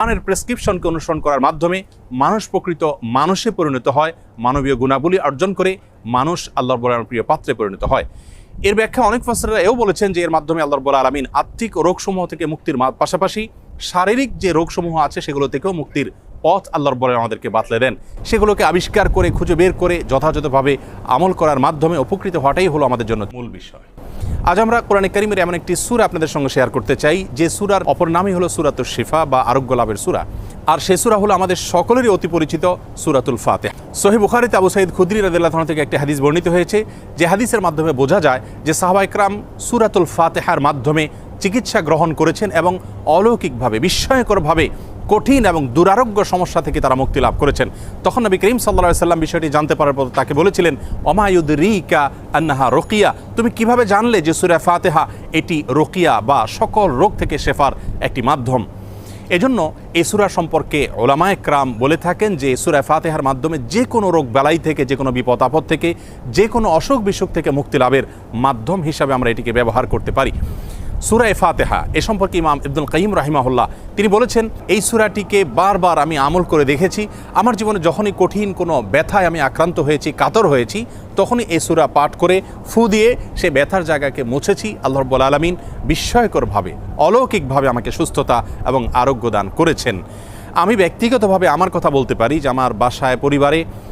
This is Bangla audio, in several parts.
কোরআনের প্রেসক্রিপশনকে অনুসরণ করার মাধ্যমে মানুষ প্রকৃত মানুষে পরিণত হয়, মানবীয় গুণাবলী অর্জন করে মানুষ আল্লাহর বলার প্রিয় পাত্রে পরিণত হয়। এর ব্যাখ্যা অনেক ফাসরা এও বলেছেন যে এর মাধ্যমে আল্লাহর বলা আলমিন আত্মিক রোগসমূহ থেকে মুক্তির পাশাপাশি শারীরিক যে রোগসমূহ আছে সেগুলো থেকেও মুক্তির পথ আল্লাহর বলে আমাদেরকে বাতলে দেন। সেগুলোকে আবিষ্কার করে, খুঁজে বের করে যথাযথভাবে আমল করার মাধ্যমে উপকৃত হওয়াটাই হলো আমাদের জন্য মূল বিষয়। আজ আমরা কোরআন কারিমের এমন একটি সুরা আপনাদের সঙ্গে শেয়ার করতে চাই। যে সুরার অপর নামই হলো সুরাতুল শিফা বা আরোগ্য লাভের সুরা। আর সে সুরা হলো আমাদের সকলেরই অতি পরিচিত সুরাতুল ফাতে সহি বুখারিতে আবু সাইদ খুদ্রি রাদিল্লাহ থেকে একটি হাদিস বর্ণিত হয়েছে, যে হাদিসের মাধ্যমে বোঝা যায় যে সাহাবা ইকরাম সুরাতুল ফাতেহার মাধ্যমে চিকিৎসা গ্রহণ করেছেন এবং অলৌকিকভাবে, বিস্ময়করভাবে কঠিন এবং দুরারোগ্য সমস্যা থেকে তারা মুক্তি লাভ করেছেন। তখন নবী করিম সাল্লা সাল্লাম বিষয়টি জানতে পারার পর তাকে বলেছিলেন অমায়ুদ রিকা আন্নাহা রোকিয়া? তুমি কীভাবে জানলে যে সুরা ফাতেহা এটি রোকিয়া বা সকল রোগ থেকে শেফার একটি মাধ্যম? এজন্য এই সুরা সম্পর্কে ওলামায় ক্রাম বলে থাকেন যে, সুরা ফাতেহার মাধ্যমে যে কোনো রোগ বেলাই থেকে যে কোনো বিপদ আপদ থেকে যে কোনো অসুখ বিসুখ থেকে মুক্তি লাভের মাধ্যম হিসাবে আমরা এটিকে ব্যবহার করতে পারি। সুরায় ফাতেহা, এ সম্পর্কে ইমাম ইবদুল কাইম রাহিমাহুল্লাহ, তিনি বলেছেন, এই সুরাটিকে বারবার আমি আমল করে দেখেছি। আমার জীবনে যখনই কঠিন কোনো ব্যথায় আমি আক্রান্ত হয়েছি, কাতর হয়েছি, তখনই এই সুরা পাঠ করে ফু দিয়ে সে ব্যথার জায়গাকে মুছেছি। আল্লাহ রব্বুল আলমিন বিস্ময়করভাবে, অলৌকিকভাবে আমাকে সুস্থতা এবং আরোগ্য দান করেছেন। আমি ব্যক্তিগতভাবে আমার কথা বলতে পারি যে, আমার বাসায়, পরিবারে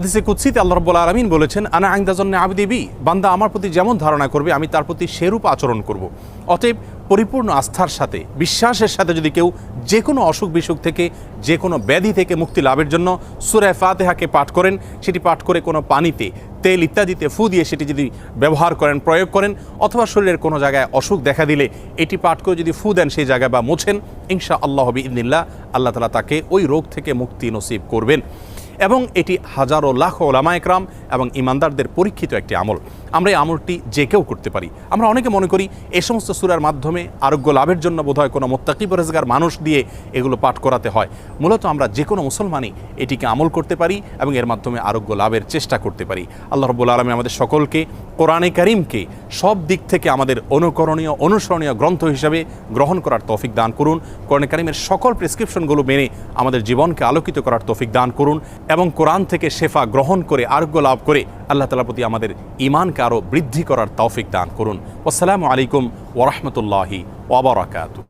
হাদিসে কুৎসিতে আল্লাহ রব্বুল আলমিন বলেছেন, আনা আংদাজন্নে আবদিবি বান্দা আমার প্রতি যেমন ধারণা করবে, আমি তার প্রতি সেরূপ আচরণ করব। অতএব পরিপূর্ণ আস্থার সাথে, বিশ্বাসের সাথে যদি কেউ যে কোনো অসুখ বিসুখ থেকে যে কোনো ব্যাধি থেকে মুক্তি লাভের জন্য সুরায় ফাতেহাকে পাঠ করেন, সেটি পাঠ করে কোনো পানিতে তেল ইত্যাদিতে ফু দিয়ে সেটি যদি ব্যবহার করেন, প্রয়োগ করেন, অথবা শরীরের কোনো জায়গায় অসুখ দেখা দিলে এটি পাঠ করে যদি ফু দেন সেই জায়গায় বা মোছেন ইনশা আল্লাহ হবি ইদিল্লা আল্লাহ তালা তাকে ওই রোগ থেকে মুক্তি নসিব করবেন। এবং এটি হাজারো লাখ ওলামা একরাম এবং ইমানদারদের পরীক্ষিত একটি আমল। আমরা এই আমলটি যে কেউ করতে পারি। আমরা অনেকে মনে করি, এ সমস্ত সুরার মাধ্যমে আরোগ্য লাভের জন্য বোধহয় কোনো মোত্তাকি পরেজগার মানুষ দিয়ে এগুলো পাঠ করাতে হয়। মূলত আমরা যে কোনো মুসলমানই এটিকে আমল করতে পারি এবং এর মাধ্যমে আরোগ্য লাভের চেষ্টা করতে পারি। আল্লাহ রব্বুল আলমী আমাদের সকলকে কোরআনে করিমকে সব দিক থেকে আমাদের অনুকরণীয়, অনুসরণীয় গ্রন্থ হিসাবে গ্রহণ করার তৌফিক দান করুন। কোরআনে কারিমের সকল প্রেসক্রিপশনগুলো মেনে আমাদের জীবনকে আলোকিত করার তৌফিক দান করুন। এবং কোরআন থেকে শেফা গ্রহণ করে, আরোগ্য লাভ করে আল্লাহ তালার প্রতি আমাদের ইমানকে আরও বৃদ্ধি করার তৌফিক দান করুন। আসসালামু আলাইকুম ওরহমতুল্লাহি ওবরাকাতু